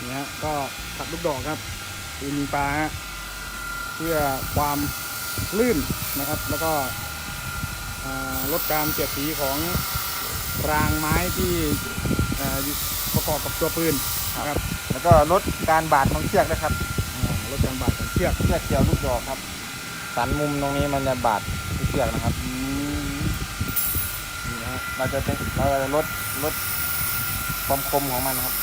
นี่ฮะก็ขัดลูกดอกครับปืนยิงปลาฮะเพื่อความลื่นนะครับ แล้วก็อ่าลดการเสียดสีของรางไม้ที่อ่าอยู่ประกอบกับตัวปืนนะครับ แล้วก็ลดการบาดของเชือกนะครับอ่าลดการบาดของเชือกเชือกเกี่ยวลูกดอกครับ สันมุมตรงนี้มันจะบาดที่เชือกนะครับอืมนี่นะฮะเราจะเป็นเราจะลดลดความคมของมันนะครับ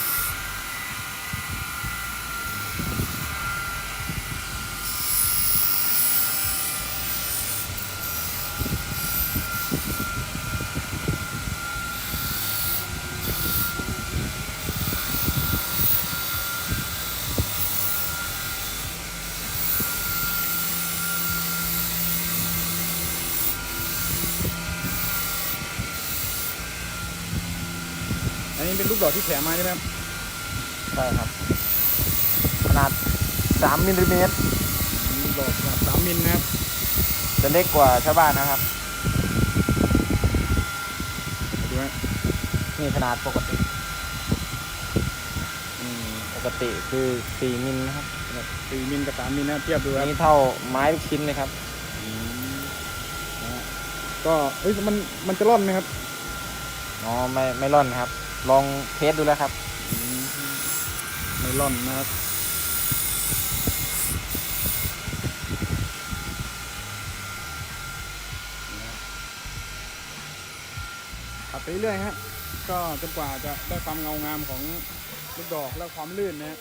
นนี้เป็นลูกดอกที่แถมมาใช่ไหมครับใช่ครับ ขนาด 3มิลลิเมตรลูกดอกขนาดสามมิลนะครับจะเล็กกว่าชาวบ้านนะครับ ดูฮะนี่ขนาดปกติอืมปกติคือ 4มิลนะครับสี่มิลกับสามมิลนะครับเทียบดูครับนี่เท่าไม้ลูกชิ้นเลยครับนะฮะก็เอ้ยมันมันจะร่อนไหมครับอ๋อไม่ไม่ร่อนครับ ลองเทสดูแล้วครับไม่ร่อนนะครับขับไปเรื่อยฮะก็จนกว่าจะได้ความเงางามของลูกดอกและความลื่นนะฮะ